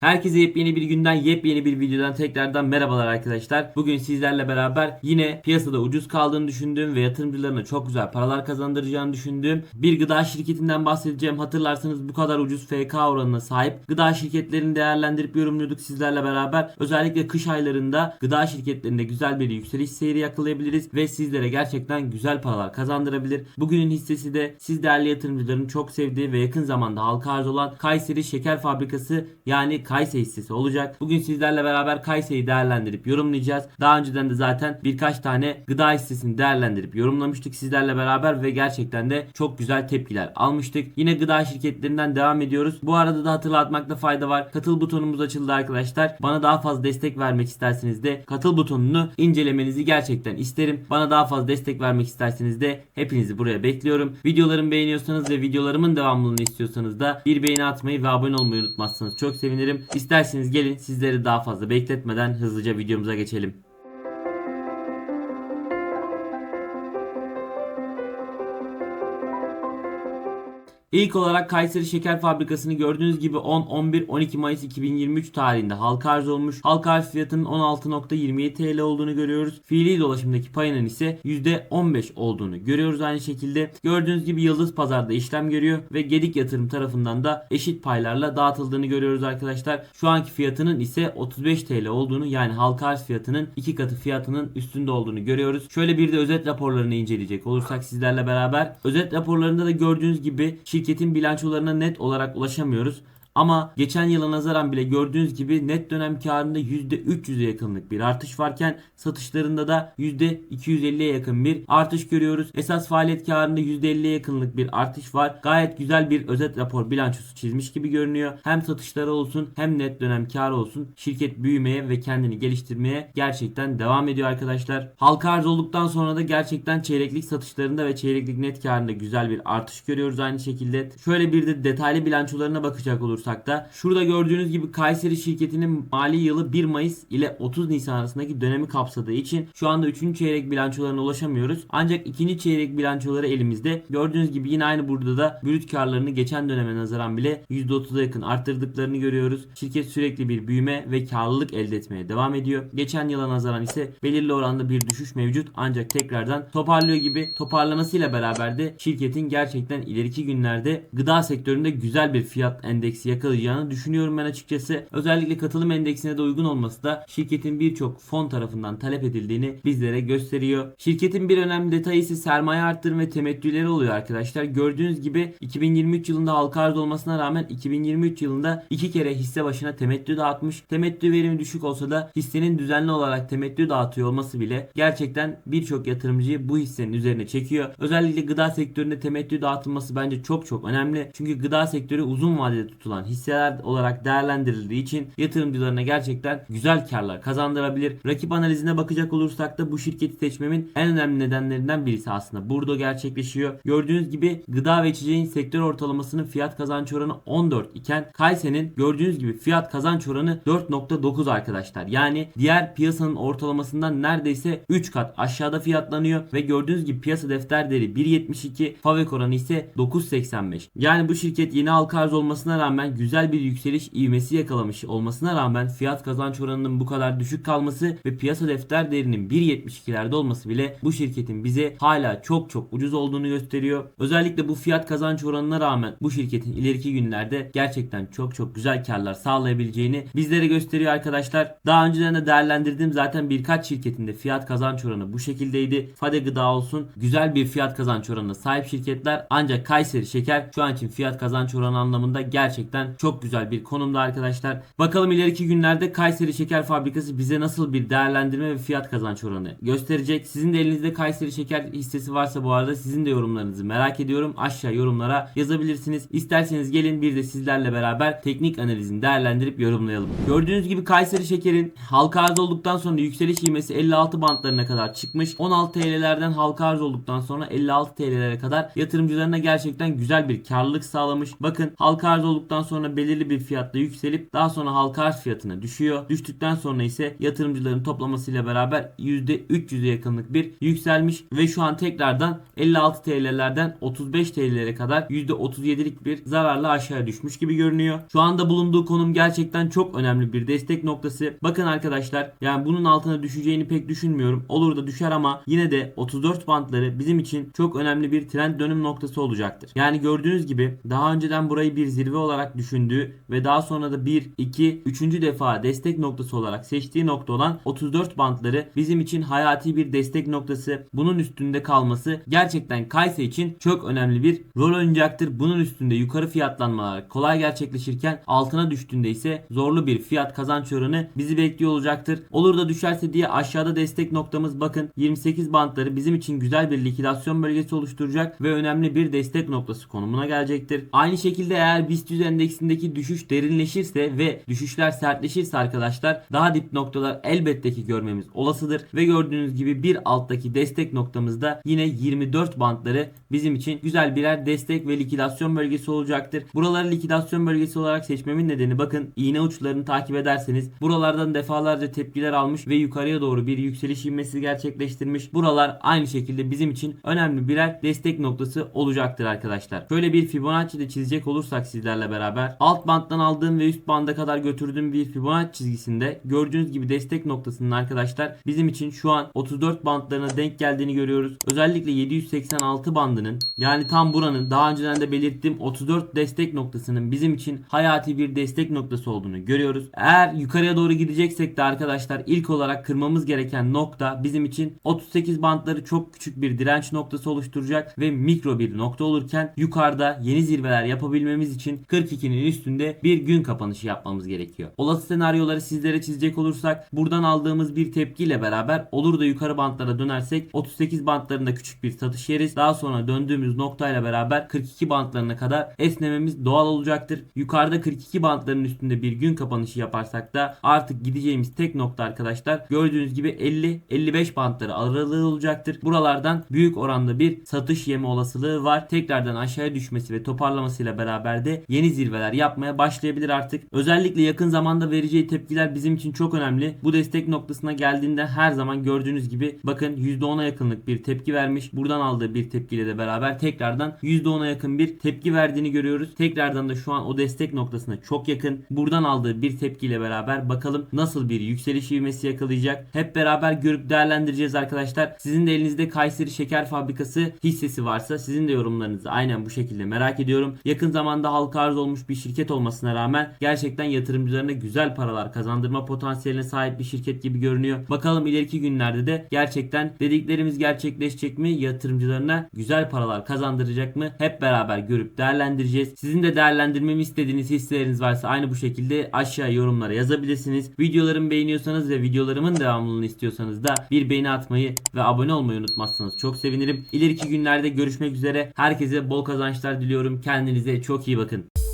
Herkese yepyeni bir günden yepyeni bir videodan tekrardan merhabalar arkadaşlar. Bugün sizlerle beraber yine piyasada ucuz kaldığını düşündüğüm ve yatırımcılarına çok güzel paralar kazandıracağını düşündüğüm bir gıda şirketinden bahsedeceğim. Hatırlarsanız bu kadar ucuz FK oranına sahip gıda şirketlerini değerlendirip yorumluyorduk sizlerle beraber. Özellikle kış aylarında gıda şirketlerinde güzel bir yükseliş seyri yakalayabiliriz ve sizlere gerçekten güzel paralar kazandırabilir. Bugünün hissesi de siz değerli yatırımcıların çok sevdiği ve yakın zamanda halka arz olan Kayseri Şeker Fabrikası yani Kayse hissesi olacak. Bugün sizlerle beraber Kayse'yi değerlendirip yorumlayacağız. Daha önceden de zaten birkaç tane gıda hissesini değerlendirip yorumlamıştık sizlerle beraber ve gerçekten de çok güzel tepkiler almıştık. Yine gıda şirketlerinden devam ediyoruz. Bu arada da hatırlatmakta fayda var. Katıl butonumuz açıldı arkadaşlar. Bana daha fazla destek vermek isterseniz de katıl butonunu incelemenizi gerçekten isterim. Bana daha fazla destek vermek isterseniz de hepinizi buraya bekliyorum. Videolarımı beğeniyorsanız ve videolarımın devamlılığını istiyorsanız da bir beğeni atmayı ve abone olmayı unutmazsanız çok sevinirim. İsterseniz gelin sizleri daha fazla bekletmeden hızlıca videomuza geçelim. İlk olarak Kayseri Şeker Fabrikası'nı gördüğünüz gibi 10, 11, 12 Mayıs 2023 tarihinde halka arz olmuş. Halka arz fiyatının 16.27 TL olduğunu görüyoruz. Fiili dolaşımdaki payının ise %15 olduğunu görüyoruz aynı şekilde. Gördüğünüz gibi Yıldız Pazar'da işlem görüyor ve Gedik Yatırım tarafından da eşit paylarla dağıtıldığını görüyoruz arkadaşlar. Şu anki fiyatının ise 35 TL olduğunu yani halka arz fiyatının iki katı fiyatının üstünde olduğunu görüyoruz. Şöyle bir de özet raporlarını inceleyecek olursak sizlerle beraber. Özet raporlarında da gördüğünüz gibi şirketin bilançolarına net olarak ulaşamıyoruz. Ama geçen yıla nazaran bile gördüğünüz gibi net dönem karında %300'e yakınlık bir artış varken satışlarında da %250'ye yakın bir artış görüyoruz. Esas faaliyet karında %50'ye yakınlık bir artış var. Gayet güzel bir özet rapor bilançosu çizmiş gibi görünüyor. Hem satışları olsun hem net dönem karı olsun şirket büyümeye ve kendini geliştirmeye gerçekten devam ediyor arkadaşlar. Halka arz olduktan sonra da gerçekten çeyreklik satışlarında ve çeyreklik net karında güzel bir artış görüyoruz aynı şekilde. Şöyle bir de detaylı bilançolarına bakacak olursak da şurada gördüğünüz gibi Kayseri şirketinin mali yılı 1 Mayıs ile 30 Nisan arasındaki dönemi kapsadığı için şu anda 3. çeyrek bilançolarına ulaşamıyoruz. Ancak 2. çeyrek bilançoları elimizde. Gördüğünüz gibi yine aynı burada da brüt karlarını geçen döneme nazaran bile %30'a yakın arttırdıklarını görüyoruz. Şirket sürekli bir büyüme ve karlılık elde etmeye devam ediyor. Geçen yıla nazaran ise belirli oranda bir düşüş mevcut ancak tekrardan toparlıyor gibi toparlamasıyla beraber de şirketin gerçekten ileriki günlerde gıda sektöründe güzel bir fiyat endeksi yakalayacağını düşünüyorum ben açıkçası. Özellikle katılım endeksine de uygun olması da şirketin birçok fon tarafından talep edildiğini bizlere gösteriyor. Şirketin bir önemli detayı ise sermaye arttırım ve temettüleri oluyor arkadaşlar. Gördüğünüz gibi 2023 yılında halka arz olmasına rağmen 2023 yılında iki kere hisse başına temettü dağıtmış. Temettü verimi düşük olsa da hissenin düzenli olarak temettü dağıtıyor olması bile gerçekten birçok yatırımcıyı bu hissenin üzerine çekiyor. Özellikle gıda sektöründe temettü dağıtılması bence çok çok önemli. Çünkü gıda sektörü uzun vadede tutulan hisseler olarak değerlendirildiği için yatırımcılarına gerçekten güzel karlar kazandırabilir. Rakip analizine bakacak olursak da bu şirketi seçmemin en önemli nedenlerinden birisi aslında burada gerçekleşiyor. Gördüğünüz gibi gıda ve içeceğin sektör ortalamasının fiyat kazanç oranı 14 iken Kayse'nin gördüğünüz gibi fiyat kazanç oranı 4.9 arkadaşlar. Yani diğer piyasanın ortalamasından neredeyse 3 kat aşağıda fiyatlanıyor ve gördüğünüz gibi piyasa defter değeri 1.72 Favek oranı ise 9.85. Yani bu şirket yeni halka arz olmasına rağmen güzel bir yükseliş ivmesi yakalamış olmasına rağmen fiyat kazanç oranının bu kadar düşük kalması ve piyasa defter değerinin 1.72'lerde olması bile bu şirketin bize hala çok çok ucuz olduğunu gösteriyor. Özellikle bu fiyat kazanç oranına rağmen bu şirketin ileriki günlerde gerçekten çok çok güzel karlar sağlayabileceğini bizlere gösteriyor arkadaşlar. Daha önceden de değerlendirdiğim zaten birkaç şirketinde fiyat kazanç oranı bu şekildeydi. Fade Gıda olsun güzel bir fiyat kazanç oranına sahip şirketler ancak Kayseri Şeker şu an için fiyat kazanç oranı anlamında gerçekten çok güzel bir konumda arkadaşlar. Bakalım ileriki günlerde Kayseri Şeker Fabrikası bize nasıl bir değerlendirme ve fiyat kazanç oranı gösterecek. Sizin de elinizde Kayseri Şeker hissesi varsa bu arada sizin de yorumlarınızı merak ediyorum. Aşağı yorumlara yazabilirsiniz. İsterseniz gelin bir de sizlerle beraber teknik analizini değerlendirip yorumlayalım. Gördüğünüz gibi Kayseri Şeker'in halka arz olduktan sonra yükseliş ivmesi 56 bantlarına kadar çıkmış. 16 TL'lerden halka arz olduktan sonra 56 TL'lere kadar yatırımcılarına gerçekten güzel bir karlılık sağlamış. Bakın halka arz olduktan sonra sonra belirli bir fiyatla yükselip daha sonra halka arz fiyatına düşüyor. Düştükten sonra ise yatırımcıların toplamasıyla beraber %300'e yakınlık bir yükselmiş ve şu an tekrardan 56 TL'lerden 35 TL'lere kadar %37'lik bir zararla aşağıya düşmüş gibi görünüyor. Şu anda bulunduğu konum gerçekten çok önemli bir destek noktası. Bakın arkadaşlar yani bunun altına düşeceğini pek düşünmüyorum. Olur da düşer ama yine de 34 bantları bizim için çok önemli bir trend dönüm noktası olacaktır. Yani gördüğünüz gibi daha önceden burayı bir zirve olarak düşündüğü ve daha sonra da 1, 2, 3. defa destek noktası olarak seçtiği nokta olan 34 bantları bizim için hayati bir destek noktası. Bunun üstünde kalması gerçekten Kayse için çok önemli bir rol oynayacaktır. Bunun üstünde yukarı fiyatlanmalar kolay gerçekleşirken altına düştüğünde ise zorlu bir fiyat kazanç oranı bizi bekliyor olacaktır. Olur da düşerse diye aşağıda destek noktamız bakın 28 bantları bizim için güzel bir likidasyon bölgesi oluşturacak ve önemli bir destek noktası konumuna gelecektir. Aynı şekilde eğer BIST 100 endeksindeki düşüş derinleşirse ve düşüşler sertleşirse arkadaşlar daha dip noktalar elbette ki görmemiz olasıdır ve gördüğünüz gibi bir alttaki destek noktamızda yine 24 bantları bizim için güzel birer destek ve likidasyon bölgesi olacaktır. Buraları likidasyon bölgesi olarak seçmemin nedeni bakın iğne uçlarını takip ederseniz buralardan defalarca tepkiler almış ve yukarıya doğru bir yükseliş ivmesi gerçekleştirmiş. Buralar aynı şekilde bizim için önemli birer destek noktası olacaktır arkadaşlar. Şöyle bir Fibonacci de çizecek olursak sizlerle beraber alt banttan aldığım ve üst banda kadar götürdüğüm bir Fibonacci çizgisinde gördüğünüz gibi destek noktasının arkadaşlar bizim için şu an 34 bantlarına denk geldiğini görüyoruz. Özellikle 786 bandının yani tam buranın daha önceden de belirttiğim 34 destek noktasının bizim için hayati bir destek noktası olduğunu görüyoruz. Eğer yukarıya doğru gideceksek de arkadaşlar ilk olarak kırmamız gereken nokta bizim için 38 bantları çok küçük bir direnç noktası oluşturacak ve mikro bir nokta olurken yukarıda yeni zirveler yapabilmemiz için 42'nin üstünde bir gün kapanışı yapmamız gerekiyor. Olası senaryoları sizlere çizecek olursak buradan aldığımız bir tepkiyle beraber olur da yukarı bantlara dönersek 38 bantlarında küçük bir satış yeriz. Daha sonra döndüğümüz noktayla beraber 42 bantlarına kadar esnememiz doğal olacaktır. Yukarıda 42 bantların üstünde bir gün kapanışı yaparsak da artık gideceğimiz tek nokta arkadaşlar gördüğünüz gibi 50-55 bantları aralığı olacaktır. Buralardan büyük oranda bir satış yeme olasılığı var. Tekrardan aşağıya düşmesi ve toparlamasıyla beraber de yeni zirveler yapmaya başlayabilir artık. Özellikle yakın zamanda vereceği tepkiler bizim için çok önemli. Bu destek noktasına geldiğinde her zaman gördüğünüz gibi bakın %10'a yakınlık bir tepki vermiş. Buradan aldığı bir tepkiyle de beraber tekrardan %10'a yakın bir tepki verdiğini görüyoruz. Tekrardan da şu an o destek noktasına çok yakın. Buradan aldığı bir tepkiyle beraber bakalım nasıl bir yükseliş ivmesi yakalayacak. Hep beraber görüp değerlendireceğiz arkadaşlar. Sizin de elinizde Kayseri Şeker Fabrikası hissesi varsa sizin de yorumlarınızı aynen bu şekilde merak ediyorum. Yakın zamanda halka arz olmuş bir şirket olmasına rağmen gerçekten yatırımcılarına güzel paralar kazandırma potansiyeline sahip bir şirket gibi görünüyor. Bakalım ileriki günlerde de gerçekten dediklerimiz gerçekleşecek mi? Yatırımcılarına güzel paralar kazandıracak mı? Hep beraber görüp değerlendireceğiz. Sizin de değerlendirmemi istediğiniz hisseleriniz varsa aynı bu şekilde aşağı yorumlara yazabilirsiniz. Videolarımı beğeniyorsanız ve videolarımın devamlılığını istiyorsanız da bir beğeni atmayı ve abone olmayı unutmazsanız çok sevinirim. İleriki günlerde görüşmek üzere. Herkese bol kazançlar diliyorum. Kendinize çok iyi bakın.